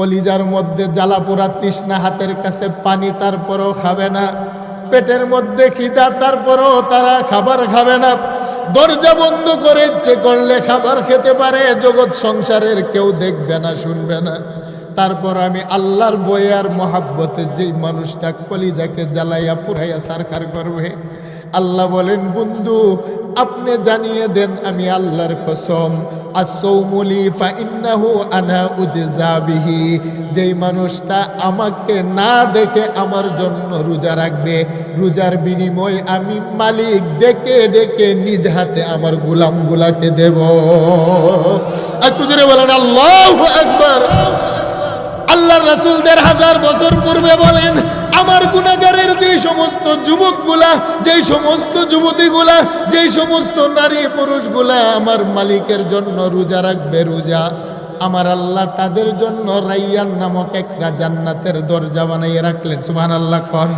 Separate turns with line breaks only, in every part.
কলিজার মধ্যে জ্বালাপোড়া তৃষ্ণা হাতের কাছে পানি তারপরও খাবে না। পেটের মধ্যে খিদা তারপরও তারা খাবার খাবে না। দরজা বন্ধ করে ইচ্ছে করলে খাবার খেতে পারে, জগৎ সংসারের কেউ দেখবে না, শুনবে না। তারপর আমি আল্লাহর বয়ে আর মহাব্বতে যেই মানুষটা কলিজাকে জ্বালাইয়া পুরাইয়া সারখার করবে। আল্লাহ বলেন, বন্ধু, আপনি জানিয়ে দেন আমি আল্লাহর কসম। আসৌমুলি ফাইন্নাহু আনা উজজাবিহি যেই মানুষটা আমাকে না দেখে আমার জন্য রোজা রাখবে, রোজার বিনিময় আমি মালিক ডেকে ডেকে নিজ হাতে আমার গুলামগুলাকে দেব। একটু জোরে বলেন, আল্লাহ একবার আল্লাহ রাসুল দেড় হাজার বছর পূর্বে বলেন, আমার গুণাগারের যে সমস্ত যুবকগুলা, যে সমস্ত যুবতীগুলা, যে সমস্ত নারী পুরুষগুলা আমার মালিকের জন্য রোজা রাখবে, রোজা। আমার আল্লাহ তাদের জন্য রাইয়ান নামক একটা জান্নাতের দরজা বানাই রাখলেন। সুবাহ আল্লাহ কন।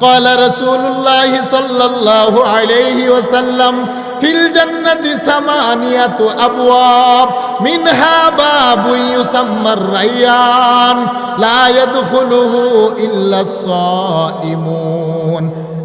কয়লা রসুল্লাহ সাল্লাহ আলাইহি ওসাল্লাম ফিল জান্নাতি সামানিয়াতু আবওয়াব মিনহা বাবুন ইউসাম্মা রায়্যান লা ইয়াদখুলুহু ইল্লা সাইমুন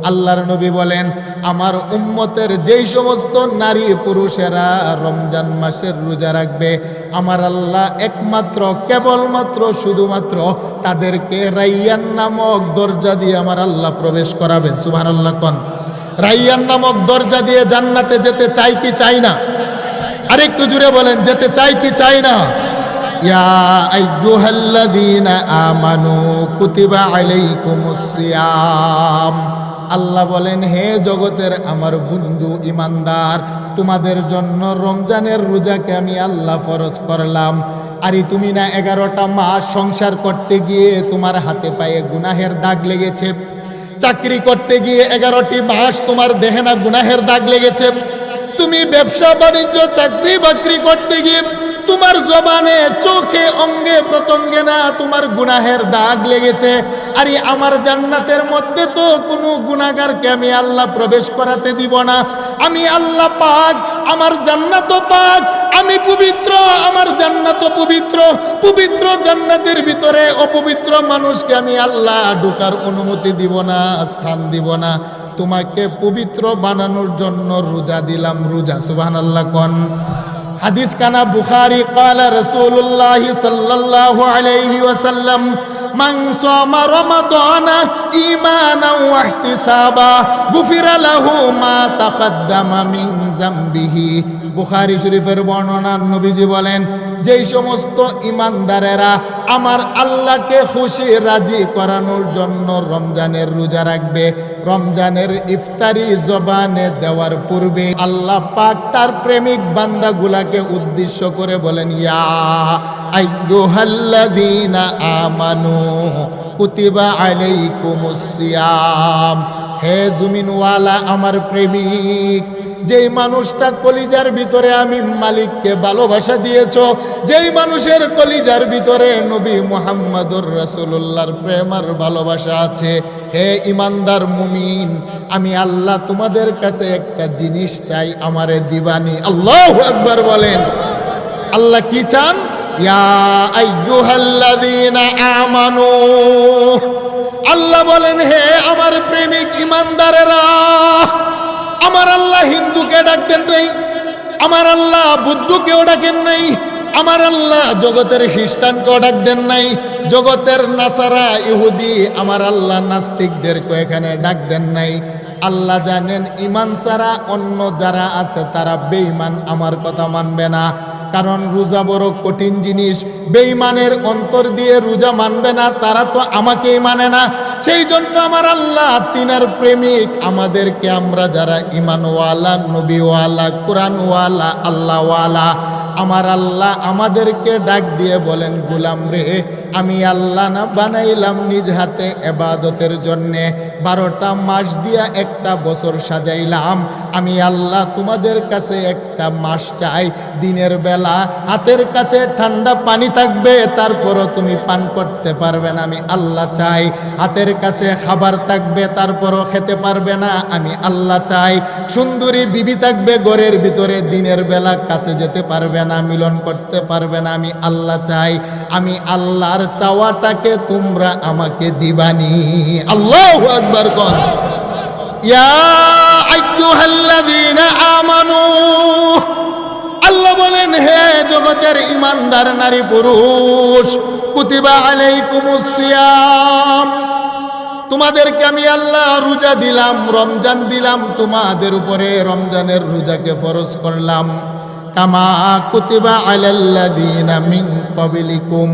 আল্লাহর নবী বলেন, আমার উম্মতের যেই সমস্ত নারী পুরুষেরা রমজান মাসের রোজা রাখবে, আমার আল্লাহ একমাত্র, কেবলমাত্র, শুধুমাত্র তাদেরকে রাইয়ান নামক দরজা দিয়ে আমার আল্লাহ প্রবেশ করাবেন। সুবহানাল্লাহ কন। রাইয়ান নামক দরজা দিয়ে জান্নাতে যেতে চাই কি চাই না? আরেকটু জুড়ে বলেন, যেতে চাই কি চাই না? আল্লাহ বলেন, হে জগতের আমার বন্ধু ইমানদার, তোমাদের জন্য রমজানের রোজাকে আমি আল্লাহ ফরজ করলাম। আরে তুমি না এগারোটা মাস সংসার করতে গিয়ে তোমার হাতে পায়ে গুনাহের দাগ লেগেছে? চাকরি করতে গিয়ে এগারোটি মাস তোমার দেহে না গুনাহের দাগ লেগেছে। তুমি ব্যবসা, বাণিজ্য, চাকরি, বাকরি করতে গিয়ে তোমার জবানে, চোখে, অঙ্গে প্রতঙ্গে না তোমার গুনাহের দাগ লেগেছে। আরে আমার জান্নাতের মধ্যে তো কোনো গুনাহগারকে আমি আল্লাহ প্রবেশ করাতে দিব না। আমি আল্লাহ পাক, আমার জান্নাত পাক, আমি পবিত্র, আমার জান্নাত পবিত্র। পবিত্র জান্নাতের ভিতরে অপবিত্র মানুষকে আমি আল্লাহ ঢোকার অনুমতি দিব না, স্থান দিব না। তোমাকে পবিত্র বানানোর জন্য রোজা দিলাম, রোজা, সুবহানাল্লাহ কন। হাদিস কানা বুখারি কালা রসুল্লাহ সাল্লাল্লাহু আলাইহি ওয়াসাল্লাম সামা রমাদানা ঈমানান ওয়া ইহতিসাবা। গুফিরা লাহু মা তাকদ্দামা মিন যামবিহি বুখারী শরীফের বর্ণনা নবীজি বলেন, যেই সমস্ত ইমানদারেরা আমার আল্লাহকে খুশি, রাজি করানোর জন্য রমজানের রোজা রাখবে, রমজানের ইফতারি জবানে দেওয়ার পূর্বে আল্লাহ পাক তার প্রেমিক বান্দাগুলাকে উদ্দেশ্য করে বলেন, ইয়া আইয়ুহাল্লাযীনা আমানু কুতিবা আলাইকুমুস সিয়াম হে জমিনওয়ালা, আমার প্রেমিক, যেই মানুষটা কলিজার ভিতরে আমি মালিককে ভালোবাসা দিয়েছ, যেই মানুষের কলিজার ভিতরে নবী মোহাম্মদুর রসুল্লাহর প্রেমার ভালোবাসা আছে, হে ইমানদার মুমিন, আমি আল্লাহ তোমাদের কাছে একটা জিনিস চাই, আমারে দিবানি। আল্লাহ একবার বলেন। আল্লাহ কি চান? ইয়া আল্লাহ বলেন, হে আমার প্রেমিক ইমানদারেরা, আমার আল্লাহ হিন্দুকে ডাকতেন নাই, আমার আল্লাহ বুদ্ধকেও ডাকেন নাই, আমার আল্লাহ জগতের খ্রিস্টানকেও ডাক দেন নাই, জগতের নাসারা ইহুদি আমার আল্লাহ নাস্তিকদেরকে এখানে ডাক দেন নাই। আল্লাহ জানেন, ইমান ছাড়া অন্য যারা আছে তারা বেঈমান, আমার কথা মানবে না। কারণ রোজা বড় কঠিন জিনিস। বেঈমানের অন্তর দিয়ে রোজা মানবে না, তারা তো আমাকেই মানে না। সেই জন্য আমার আল্লাহ তিনার প্রেমিক। আমাদেরকে আমরা যারা ইমানওয়ালা নবীওয়ালা, কোরআনওয়ালা, আল্লাহওয়ালা, আমার আল্লাহ আমাদেরকে ডাক দিয়ে বলেন, গুলাম রে আমি আল্লাহ না বানাইলাম নিজ হাতে এবাদতের জন্যে। বারোটা মাস দিয়া একটা বছর সাজাইলাম। আমি আল্লাহ তোমাদের কাছে একটা মাস চাই। দিনের বেলা হাতের কাছে ঠান্ডা পানি থাকবে, তারপরও তুমি পান করতে পারবে না। আমি আল্লাহ চাই। হাতের কাছে খাবার থাকবে, তারপরও খেতে পারবে না। আমি আল্লাহ চাই। সুন্দরী বিবি থাকবে, ঘরের ভিতরে দিনের বেলা কাছে যেতে পারবে না, মিলন করতে পারবে না। আমি আল্লাহ চাই। আমি আল্লাহর চাওয়াটাকে তোমরা আমাকে দিবানি। আল্লাহ আকবর কন। আল্লাহ বলেন, হে জগতের ইমানদার নারী পুরুষ, কুতিবা আলাইকুমুস সিয়াম। তোমাদেরকে আমি আল্লাহ রোজা দিলাম, রমজান দিলাম, তোমাদের উপরে রমজানের রোজাকে ফরজ করলাম। কামা কুতিবা আলাল্লাযীনা মিন ক্বাবলিকুম।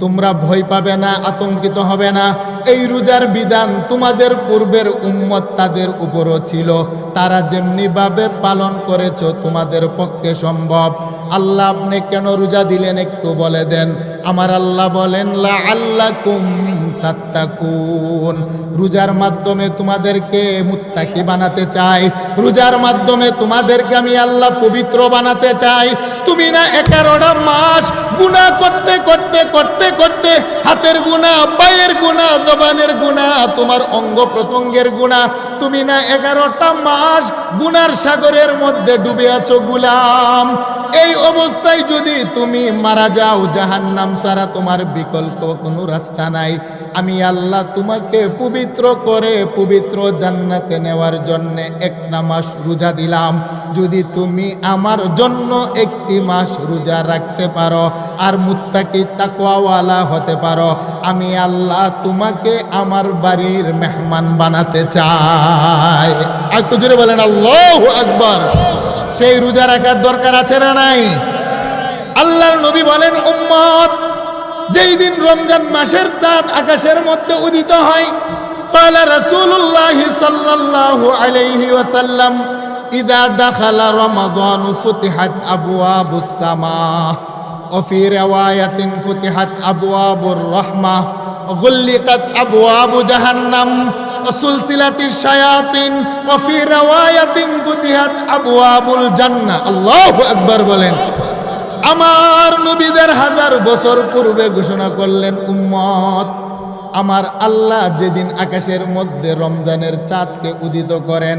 তোমরা ভয় পাবে না, আতঙ্কিত হবে না। এই রোজার বিধান তোমাদের পূর্বের উম্মত তাদের উপরও ছিল। তারা যেমনিভাবে পালন করেছ, তোমাদের পক্ষে সম্ভব। আল্লাহ আপনি কেন রোজা দিলেন একটু বলে দেন। আমার আল্লাহ বলেন আল্লাহ কুম তাত্তাকুন। রোজার মাধ্যমে তোমাদেরকে মুত্তাকি বানাতে চাই। রোজার মাধ্যমে তোমাদেরকে আমি আল্লাহ পবিত্র বানাতে চাই। তুমি না এগারোটা মাস গুণা করতে করতে করতে করতে, হাতের গুণা পায়ের গুণা জবানের গুণা তোমার অঙ্গ প্রত্যঙ্গের গুণা তুমি না এগারোটা মাস গুনার সাগরের মধ্যে ডুবে আছো গুলাম। এই অবস্থায় যদি তুমি মারা যাও, জাহান্নাম ছাড়া তোমার বিকল্প কোনো রাস্তা নাই। আমি আল্লাহ তোমাকে পবিত্র করে পবিত্র জান্নাতে নেওয়ার জন্য একটা মাস রোজা দিলাম। যদি তুমি আমার জন্য একটি মাস রোজা রাখতে পারো আর মুত্তাকি তাকওয়াওয়ালা হতে পারো, আমি আল্লাহ তোমাকে আমার বাড়ির মেহমান বানাতে চাই। একটু জোরে বলেন, আল্লাহ আকবার। সেই রোজা রাখার দরকার আছে না নাই আল্লাহর নবী বলেন উম্মত যেই দিন রমজান মাসের চাঁদ আকাশের মধ্যে উদিত হয় قال رسول الله صلى الله عليه وسلم إذا دخل رمضان فتحت أبواب السماء وفي رواية فتحت أبواب الرحمة غلقت أبواب جهنم সুলসিলাতির শায়াতিন ওয়া ফি রাওয়ায়াতিন ফুতিহাত আবওয়াবুল জান্না আল্লাহ আকবার বলেন। আমার নবীদের হাজার বছর পূর্বে ঘোষণা করলেন, উম্মত, আমার আল্লাহ যেদিন আকাশের মধ্যে রমজানের চাঁদকে উদিত করেন,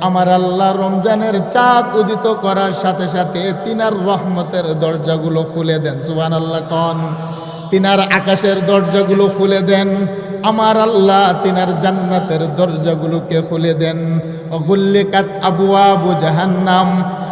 আমার আল্লাহ রমজানের চাঁদ উদিত করার সাথে সাথে তিনার রহমতের দরজাগুলো খুলে দেন। সুবান আল্লাহ কন। তিনার আকাশের দরজাগুলো খুলে দেন। আমার আল্লাহ তিনার জান্নাতের দরজাগুলোকে খুলে দেন। অগুল্লিকাত আবু আবু জাহান্নাম।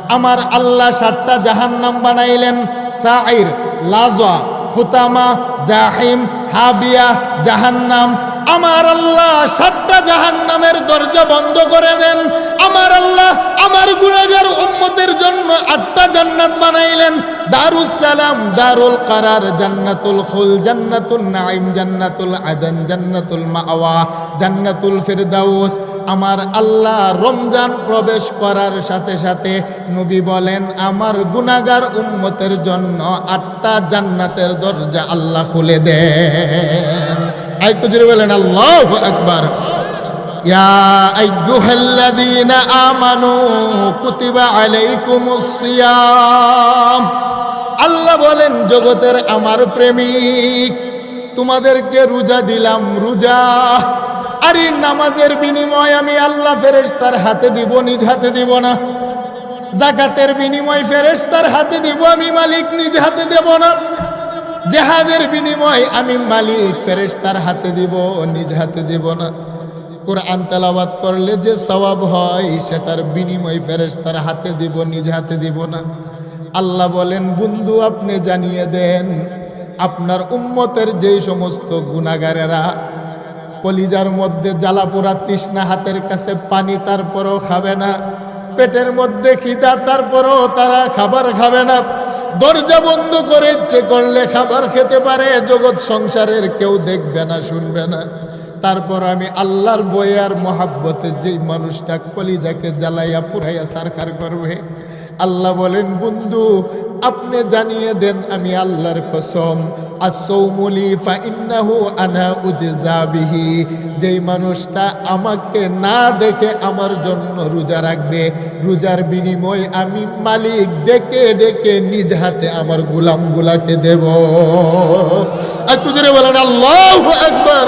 আমার আল্লাহ সাতটা জাহান্নাম বানাইলেন। সাইর লাজা হুতামা, জাহিম, হাবিয়া, জাহান্নাম। আমার আল্লাহ সাতটা জাহান্নামের দরজা বন্ধ করে দেন। আমার আল্লাহ আমার গুণাগার উম্মতের জন্য আটটা জান্নাত বানাইলেন। দারুস সালাম, দারুল কারার, জান্নাতুল খুল জান্নাতুল নাইম জান্নাতুল আদন, জান্নাতুল মাওয়া, জান্নাতুল ফিরদাউস। আমার আল্লাহ রমজান প্রবেশ করার সাথে সাথে নবী বলেন, আমার গুনাগার উম্মতের জন্য আটটা জান্নাতের দরজা আল্লাহ খুলে দেন। আরেকটু জোরে বলেন আল্লাহ আকবার يا أيها الذين آمنوا كتب عليكم الصيام আল্লাহ বলেন জগতের আমার প্রেমিক তোমাদেরকে রোজা দিলাম রোজা আর এই নামাজের বিনিময় আমি আল্লাহ ফেরেশতার হাতে দিব নিজ হাতে দিব না জাকাতের বিনিময় ফেরেশতার হাতে দিব আমি মালিক নিজ হাতে দেব না জেহাদের বিনিময় আমি মালিক, ফেরেশতার হাতে দিব, নিজ হাতে দিব না। কোরআন তেলাওয়াত করলে যে সওয়াব হয়, সেটার বিনিময় ফেরেশতার হাতে দিব, নিজ হাতে দিব না। আল্লাহ বলেন, বন্ধু, আপনি জানিয়ে দেন, আপনার উম্মতের যেই সমস্ত গুণাগারেরা কলিজার মধ্যে জ্বালাপোড়া তৃষ্ণা হাতের কাছে পানি তারপরও খাবে না, পেটের মধ্যে খিদা তারপরও তারা খাবার খাবে না দরজা বন্ধ করে ইচ্ছে করলে খাবার খেতে পারে, জগৎ সংসারের কেউ দেখবে না, শুনবে না। তারপর আমি আল্লাহর বয়ে আর মহাব্বতে যেই মানুষটা কলিজাকে জ্বালাইয়া পুরাইয়া সারখার করবে আল্লাহ বলেন, বন্ধু, আপনি জানিয়ে দেন আমি আল্লাহর কসম। আসৌমুলি ফাইন্নাহু আনা উজজা বিহি। যেই মানুষটা আমাকে না দেখে আমার জন্য রোজা রাখবে, রোজার বিনিময় আমি মালিক ডেকে ডেকে নিজ হাতে আমার গুলামগুলাকে দেব। একটু জোরে বলেন, আল্লাহ একবার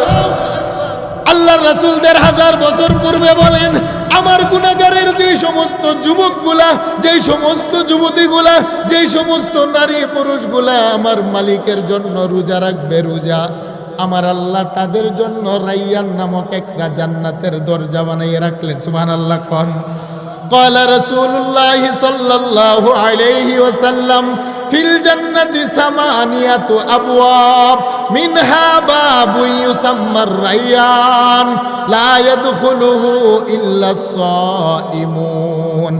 আল্লাহ রাসুল দেড় হাজার বছর পূর্বে বলেন, আমার গুণাগারের যে সমস্ত যুবকগুলা, যে সমস্ত যুবতীগুলা, যে সমস্ত নারী পুরুষগুলা আমার মালিকের জন্য রোজা রাখবে, রোজা। আমার আল্লাহ তাদের জন্য রাইয়ান নামক একটা জান্নাতের দরজা বানাইয়ে রাখলেন। সুবাহ আল্লাহ কন। কয়লা রসুল্লাহ সাল্লাহ আলাইহি ওসাল্লাম ফিল জান্নাতি সামানিয়াতু আবওয়াব মিনহা বাবুন ইউসাম্মা রায়্যান লা ইয়াদখুলুহু ইল্লা সাইমুন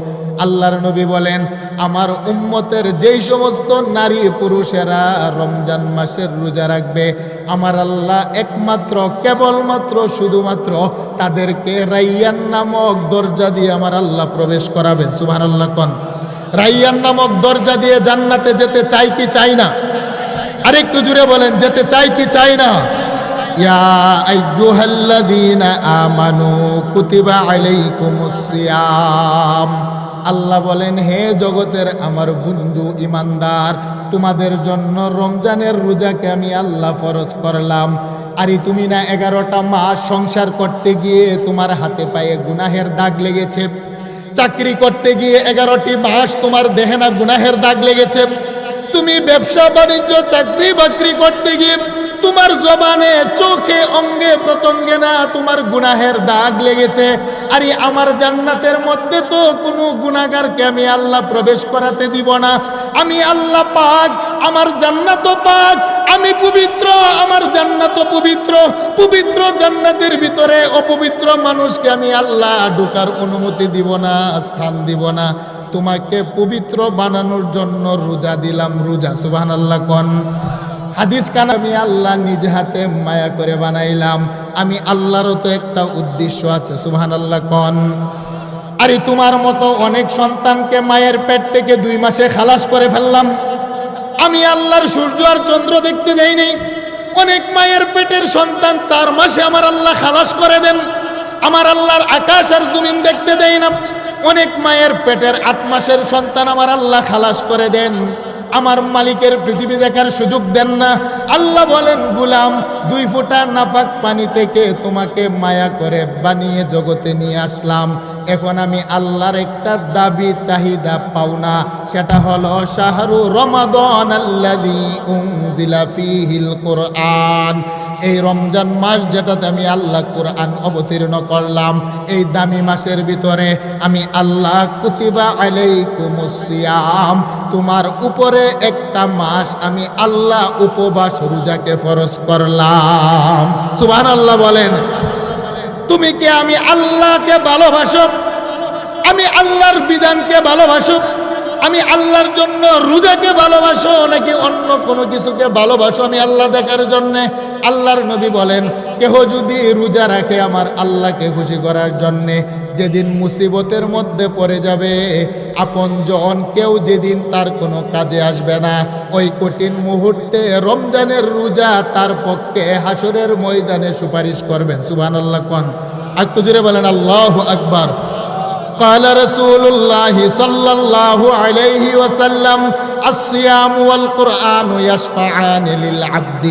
আল্লাহর নবী বলেন, আমার উম্মতের যেই সমস্ত নারী পুরুষেরা রমজান মাসের রোজা রাখবে, আমার আল্লাহ একমাত্র, কেবলমাত্র, শুধুমাত্র তাদেরকে রাইয়ান নামক দরজা দিয়ে আমার আল্লাহ প্রবেশ করাবেন। সুবহানাল্লাহ কন। রাইয়ান নামক দরজা দিয়ে জান্নাতে যেতে চাই কি চাই না? আরেকটু জুড়ে বলেন, যেতে চাই কি চাই না? আল্লাহ বলেন, হে জগতের আমার বন্ধু ইমানদার, তোমাদের জন্য রমজানের রোজাকে আমি আল্লাহ ফরজ করলাম। আরে তুমি না এগারোটা মাস সংসার করতে গিয়ে তোমার হাতে পায়ে গুনাহের দাগ লেগেছে? চাকরি করতে গিয়ে এগারোটি মাস তোমার দেহে না গুনাহের দাগ লেগেছে। তুমি ব্যবসা, বাণিজ্য, চাকরি, বাকরি করতে গিয়ে তোমার জবানে, চোখে, অঙ্গে, প্রত্যঙ্গে না তোমার গুনাহের দাগ লেগেছে? আরে আমার জান্নাতের মধ্যে তো কোনো গুনাহগারকে আমি আল্লাহ প্রবেশ করাতে দিব না। আমি আল্লাহ পাক, আমার জান্নাত পাক, আমি পবিত্র, আমার জান্নাত পবিত্র। পবিত্র জান্নাতের ভিতরে অপবিত্র মানুষকে আমি আল্লাহ ঢোকার অনুমতি দিব না, স্থান দিব না। তোমাকে পবিত্র বানানোর জন্য রোজা দিলাম, রোজা সুবহান আল্লাহ কন। হাদিস কান আমি আল্লাহ নিজ হাতে মায়া করে বানাইলাম। আমি আল্লাহরও তো একটা উদ্দেশ্য আছে সুবহান আল্লাহ কন। আরে তোমার মতো অনেক সন্তানকে মায়ের পেট থেকে দুই মাসে খালাস করে ফেললাম। আমি আল্লাহর সূর্য আর চন্দ্র দেখতে দেই নেই অনেক মায়ের পেটের সন্তান চার মাসে আমার আল্লাহ খালাস করে দেন। আমার আল্লাহর আকাশ আর জমিন দেখতে দেয় না। অনেক মায়ের পেটের আট মাসের সন্তান আমার আল্লাহ খালাস করে দেন। আমার মালিকের পৃথিবী দেখার সুযোগ দেন না। আল্লাহ বলেন, গুলাম, দুই ফোঁটা নাপাক পানি থেকে তোমাকে মায়া করে বানিয়ে জগতে নিয়ে আসলাম। এখন আমি আল্লাহর একটা দাবি, চাহিদা পাওনা সেটা হলো, শাহরু রমাদন আল্লাদি জিলাফি হিল কোরআন। এই রমজান মাস যেটাতে আমি আল্লাহ কোরআন অবতীর্ণ করলাম, এই দামি মাসের ভিতরে আমি আল্লাহ কুতিবা আলাইকুমুসিয়াম তোমার উপরে একটা মাস আমি আল্লাহ উপবাস রোজাকে ফরজ করলাম। সুবহানাল্লাহ বলেন, তুমি কি আমি আল্লাহকে ভালোবাসো? আমি আল্লাহর বিধানকে ভালোবাসো? আমি আল্লাহর জন্য রোজাকে ভালোবাসো নাকি অন্য কোনো কিছুকে ভালোবাসো? আমি আল্লাহ দেখার জন্যে আল্লাহর নবী বলেন, কেহ যদি রোজা রাখে আমার আল্লাহকে খুশি করার জন্যে, যেদিন মুসিবতের মধ্যে পড়ে যাবে, আপন জন কেউ যেদিন তার কোনো কাজে আসবে না। ওই কঠিন মুহূর্তে রমজানের রোজা তার পক্ষে হাসরের ময়দানে সুপারিশ করবেন। সুবহান আল্লাহ কন। একটু জুড়ে বলেন, আল্লাহ আকবার। قال رسول الله صلى الله عليه وسلم الصيام والقرآن يشفعان للعبد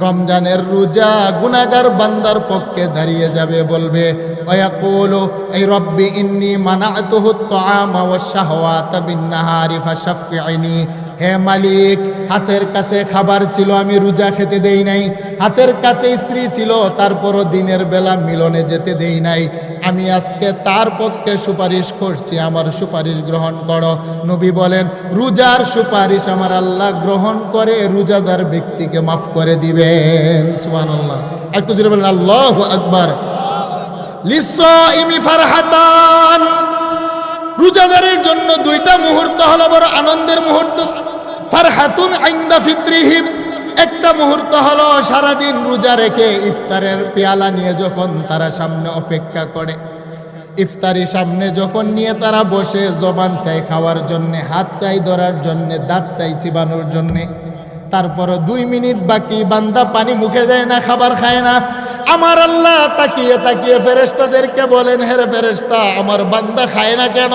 রমজানের রোজা গুনাগার বান্দার পক্ষে দাঁড়িয়ে যাবে বলবে ওয়াকুলু এই রব্বি ইন্নি মানাতুহু আত-তাআমা ওয়াশ-শাহওয়াতা বিন-নাহারি ফাশাফি'নি হে মালিক, হাতের কাছে খাবার ছিল, আমি রোজা খেতে দেই নাই। হাতের কাছে স্ত্রী ছিল, তারপরও দিনের বেলা মিলনে যেতে দেই নাই। আমি আজকে তার পক্ষে সুপারিশ করছি, আমার সুপারিশ গ্রহণ করো। নবী বলেন, রোজার সুপারিশ আমার আল্লাহ গ্রহণ করে, রোজাদার ব্যক্তিকে মাফ করে দিবেন। সুবহানাল্লাহ। একটু জোরে বলেন, আল্লাহু আকবার। লিসাইমি ফারহাতান। রোজাদারের জন্য দুইটা মুহূর্ত হলো বড় আনন্দের মুহূর্ত। ফারহাতুন আইন্দা ফিত্রিহিম। একটা মুহূর্ত হলো সারাদিন রোজা রেখে ইফতারের পেয়ালা নিয়ে যখন তারা সামনে অপেক্ষা করে। ইফতারি সামনে যখন নিয়ে তারা বসে, জবান চাই খাওয়ার জন্যে, হাত চাই ধরার জন্যে, দাঁত চাই চিবানোর জন্যে। তারপরও দুই মিনিট বাকি, বান্দা পানি মুখে যায় না, খাবার খায় না। আমার আল্লাহ তাকিয়ে তাকিয়ে ফেরেস্তাদেরকে বলেন হেরে ফেরেস্তা আমার বান্দা খায় না কেন?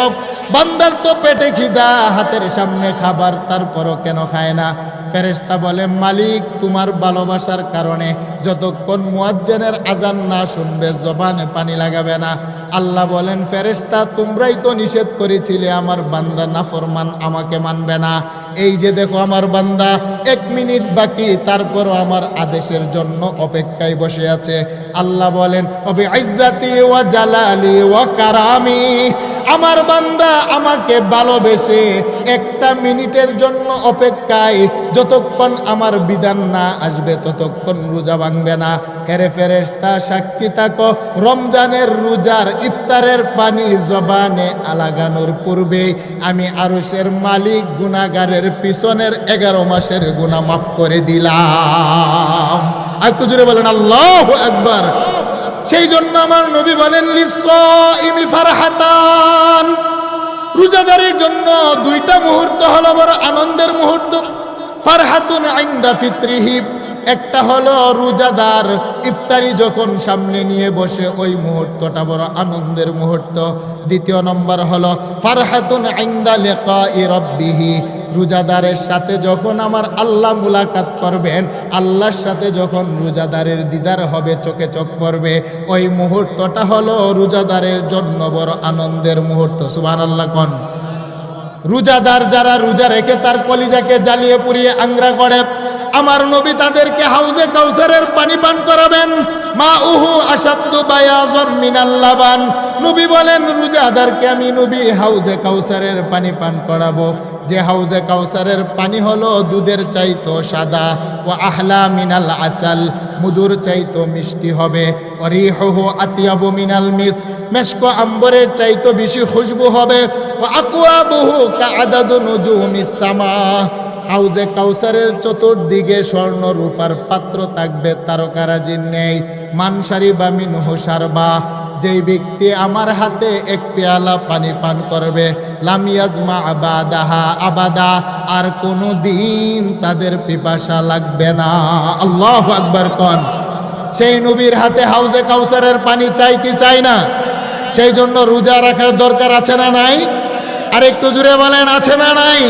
বান্দার তো পেটে খিদা, হাতের সামনে খাবার, তারপরও কেন খায় না? ফেরেশতা বলে, মালিক, তোমার ভালোবাসার কারণে যতক্ষণ মুয়াজ্জেনের আজান না শুনবে, জবানে পানি লাগাবে না। আল্লাহ বলেন, ফেরেশতা, তোমরাই তো নিষেধ করেছিলে আমার বান্দা নাফরমান আমাকে মানবে না। এই যে দেখো আমার বান্দা, এক মিনিট বাকি, তারপরও আমার আদেশের জন্য অপেক্ষায় বসে আছে। আল্লাহ বলেন আইজাতি ওয়া ওয়া কারামি, আমার বান্দা আমাকে ভালোবেসে একটা মিনিটের জন্য অপেক্ষায় যতক্ষণ আমার বিধান না আসবে, ততক্ষণ রোজা ভাঙবে না। হেরে ফেরেস্তা সাক্ষী থাকো। রমজানের রোজার ইফতারের পানি জবানে আলাগানোর পূর্বে আমি আরশের মালিক গুনাগারের পিছনের এগারো মাসের গুণা মাফ করে দিলাম। একটু জোরে বলেন, আল্লাহ একবার সেই জন্য আমার নবী বলেন লিসইমি ফারহাতান। রোজাদারের জন্য দুইটা মুহূর্ত হলো বড় আনন্দের মুহূর্ত। ফারহাতুন আইন্দা ফিত্রিহি। একটা হলো রোজাদার, ইফতারি যখন সামনে নিয়ে বসে, ওই মুহূর্তটা বড় আনন্দের মুহূর্ত। দ্বিতীয় নম্বর হলো, ফারহাতুন আইন্দা লিকাই রব্বিহি। রোজাদারের সাথে যখন আমার আল্লাহ মুলাকাত করবেন, আল্লাহর সাথে যখন রোজাদারের দিদার হবে, চোখে চোখ পড়বে, ওই মুহূর্তটা হলো রোজাদারের জন্য বড় আনন্দের মুহূর্ত। সুবান আল্লাহ কন? রোজাদার যারা রোজা রেখে তার কলিজাকে জ্বালিয়ে পুড়িয়ে আংরা করে আমার নবী তাদেরকে হাউজে কাউসারের পানি পান করাবেন। মা উহু আসাদ্দু বায়াজন মিনাল্লাবান নবী বলেন, রোজাদারকে আমি নবী হাউজে কাউসারের পানি পান করাবো। যে হাউজে কাউসারের পানি হলো দুধের চাইতো সাদা ও আহলা মিনাল আসাল মুদুর চাইতো মিষ্টি হবে। অরিহু আতিয়াবু মিনাল মিস, মেশকো আম্বরের চাইতো বেশি খুশবু হবে। ও আকুয়া বহু কাদাদু নুজুমিস সামা। হাউজে কাউসারের চতুর্দিকে স্বর্ণ রূপার পাত্র থাকবে তারকারাজির নেই। মানসারি বা মিনহু সারবা, যেই ব্যক্তি আমার হাতে এক পেয়ালা পানি পান করবে লামিয়াজমা আবাদাহা আবাদা, আর কোনো দিন তাদের পিপাসা লাগবে না। আল্লাহ আকবর কন। সেই নবীর হাতে হাউজে কাউসারের পানি চাই কি চাই না? সেই জন্য রোজা রাখার দরকার আছে না নাই? আর একটু জুড়ে বলেন, আছে না নাই?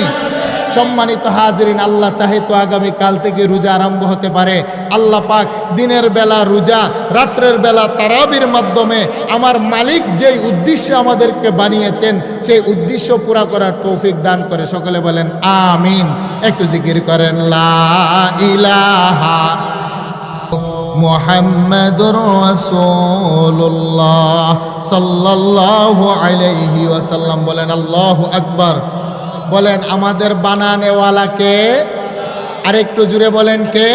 সম্মানিত হাজরিন, আল্লাহ চাহে তো আগামী কাল থেকে রোজা আরম্ভ হতে পারে। আল্লাহ পাক দিনের বেলা রোজা, রাত্রের বেলা তারাবির মাধ্যমে আমার মালিক যেই উদ্দেশ্যে আমাদেরকে বানিয়েছেন, সেই উদ্দেশ্য পুরা করার তৌফিক দান করে। সকলে বলেন, আমিন। একটু জিকির করেন, লা ইলাহা মোহাম্মদুর রাসূলুল্লাহ সাল্লাল্লাহু আলাইহি ওয়াসাল্লাম। বলেন, আল্লাহু আকবার। বলেন, আমাদের বানানেওয়ালাকে আরেকটু জুড়ে বলেন কে?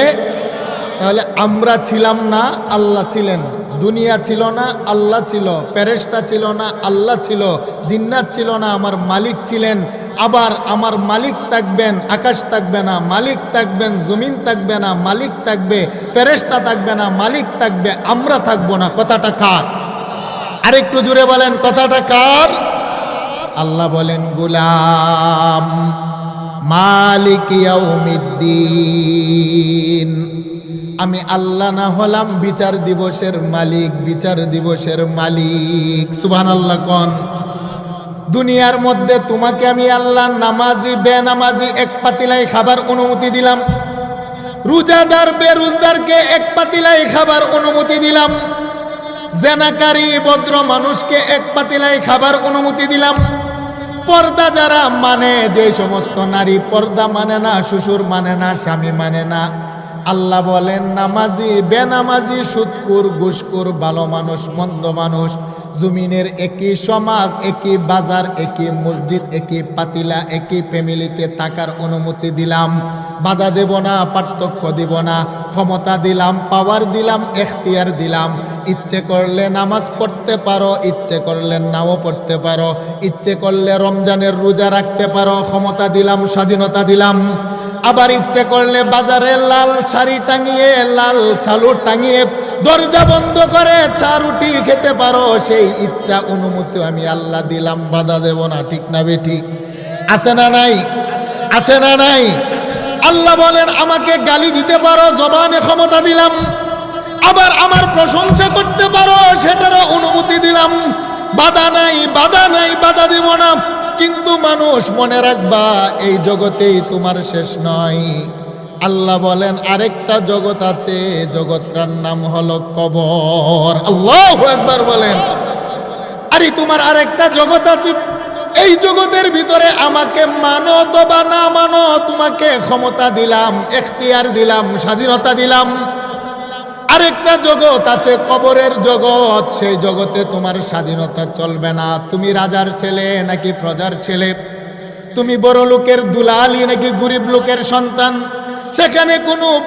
তাহলে আমরা ছিলাম না, আল্লাহ ছিলেন। দুনিয়া ছিল না, আল্লাহ ছিল। ফেরেশতা ছিল না, আল্লাহ ছিল। জিন্নাত ছিল না, আমার মালিক ছিলেন। আবার আমার মালিক থাকবেন, আকাশ থাকবে না, মালিক থাকবেন, জমিন থাকবে না, মালিক থাকবে, ফেরেশতা থাকবে না, মালিক থাকবে, আমরা থাকব না। কথাটা কার? আরেকটু জুড়ে বলেন, কথাটা কার? আল্লাহ বলেন, গুলাম মালিক ইয়াউমিদ্দিন। আমি আল্লাহ না হলাম বিচার দিবসের মালিক, বিচার দিবসের মালিক। সুবহান আল্লাহ কন? দুনিয়ার মধ্যে তোমাকে আমি আল্লাহ নামাজি, বেনামাজি, এক পাতিলাই খাবার অনুমতি দিলাম। রোজাদার বেরোজদারকে এক পাতিলাই খাবার অনুমতি দিলাম। জেনাকারী, ভদ্র মানুষকে এক পাতিলাই খাবার অনুমতি দিলাম। পর্দা যারা মানে যে সমস্ত নারী পর্দা মানে না, শ্বশুর মানে না, স্বামী মানে না, আল্লাহ বলেন, নামাজি, বেনামাজি সুৎকুর ঘুষকুর ভালো মানুষ, মন্দ মানুষ, জমিনের একই সমাজ, একই বাজার, একই মসজিদ, একই পাতিলা, একই ফ্যামিলিতে থাকার অনুমতি দিলাম। বাধা দেব না, পার্থক্য দিব না, ক্ষমতা দিলাম পাওয়ার দিলাম, এখতিয়ার দিলাম। ইচ্ছে করলে নামাজ পড়তে পারো, ইচ্ছে করলে নাও পড়তে পারো, ইচ্ছে করলে রমজানের রোজা রাখতে পারো, ক্ষমতা দিলাম, স্বাধীনতা দিলাম। আবার ইচ্ছে করলে বাজারে লাল শাড়ি টাঙিয়ে, লাল শালু টাঙিয়ে দরজা বন্ধ করে চা রুটি খেতে পারো, সেই ইচ্ছা অনুমতি আমি আল্লাহ দিলাম, বাধা দেব না, ঠিক না বে ঠিক আছে না নাই? আছে না নাই? আল্লাহ বলেন, আমাকে গালি দিতে পারো, জবানে ক্ষমতা দিলাম। আবার আমার প্রশংসা করতে পারো, সেটারও অনুমতি দিলাম। বাধা নাই বাধা নাই, বাধা দিব না। কিন্তু মানুষ মনে রাখবা, এই জগতেই তোমার শেষ নয়। আল্লাহ বলেন, আরেকটা জগৎ আছে, জগৎটার নাম হলো কবর। আল্লাহ একবার বলেন। আরে, তোমার আরেকটা জগৎ আছে। এই জগতের ভিতরে আমাকে মানো অথবা না মানো, তোমাকে ক্ষমতা দিলাম, এখতিয়ার দিলাম, স্বাধীনতা দিলাম। আরেকটা জগৎ আছে, কবরের জগৎ। সেই জগতে তোমার স্বাধীনতা চলবে না। তুমি রাজার ছেলে, নাকি প্রজার ছেলে? তুমি বড় লোকের দুলালি, নাকি গরিব লোকের সন্তান? সেখানে কোনো